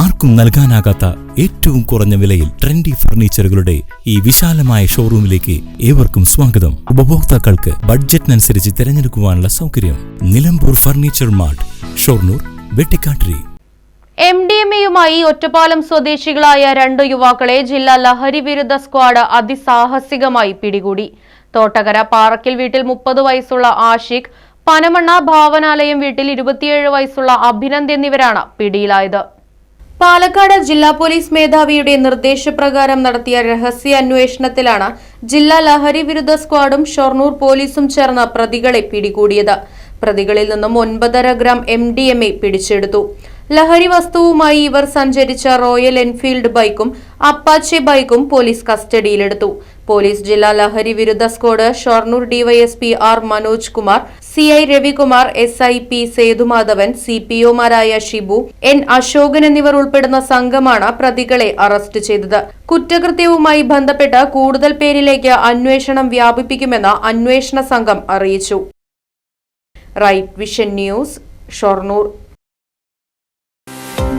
ആർക്കും നൽകാനാകാത്ത ഏറ്റവും കുറഞ്ഞ വിലയിൽ ട്രെൻഡി ഫർണിച്ചറുകളുടെ ഈ വിശാലമായ ഷോറൂമിലേക്ക് ഏവർക്കും സ്വാഗതം. ഉപഭോക്താക്കൾക്ക് ബഡ്ജറ്റിനനുസരിച്ച് തിരഞ്ഞെടുക്കുവാനുള്ള സൗകര്യം Nilambur furniture mart Shoranur Vettikattiri. M D M എയുമായി ഒറ്റപ്പാലം സ്വദേശികളായ രണ്ട് യുവാക്കളെ ജില്ലാ ലഹരി വിരുദ്ധ സ്ക്വാഡ് അതിസാഹസികമായി പിടികൂടി. തോട്ടകര പാറക്കിൽ വീട്ടിൽ മുപ്പത് വയസ്സുള്ള ആഷിഖ് പനമണ്ണ ഭാവനാലയം വീട്ടിൽ ഇരുപത്തിയേഴ് വയസ്സുള്ള അഭിനന്ദ് എന്നിവരാണ് പിടിയിലായത്. പാലക്കാട് ജില്ലാ പോലീസ് മേധാവിയുടെ നിർദ്ദേശപ്രകാരം നടത്തിയ രഹസ്യ അന്വേഷണത്തിലാണ് ജില്ലാ ലഹരി വിരുദ്ധ സ്ക്വാഡും ഷൊർണൂർ പോലീസും ചേർന്ന് പ്രതികളെ പിടികൂടിയത്. പ്രതികളിൽ നിന്നും ഒൻപതര ഗ്രാം എം പിടിച്ചെടുത്തു. ലഹരി വസ്തുവുമായി ഇവർ സഞ്ചരിച്ച റോയൽ എൻഫീൽഡ് ബൈക്കും അപ്പാച്ചെ ബൈക്കും പോലീസ് കസ്റ്റഡിയിലെടുത്തു. പോലീസ് ജില്ലാ ലഹരി വിരുദ്ധ squad Shoranur DYSP R Manoj Kumar C I Ravikumar S I P Sethumadhavan C P ഒമാരായ Shibu N Ashokan എന്നിവർ ഉൾപ്പെടുന്ന സംഘമാണ് പ്രതികളെ അറസ്റ്റ് ചെയ്തത്. കുറ്റകൃത്യവുമായി ബന്ധപ്പെട്ട് കൂടുതൽ പേരിലേക്ക് അന്വേഷണം വ്യാപിപ്പിക്കുമെന്ന് അന്വേഷണ സംഘം അറിയിച്ചു. Right vision news Shoranur.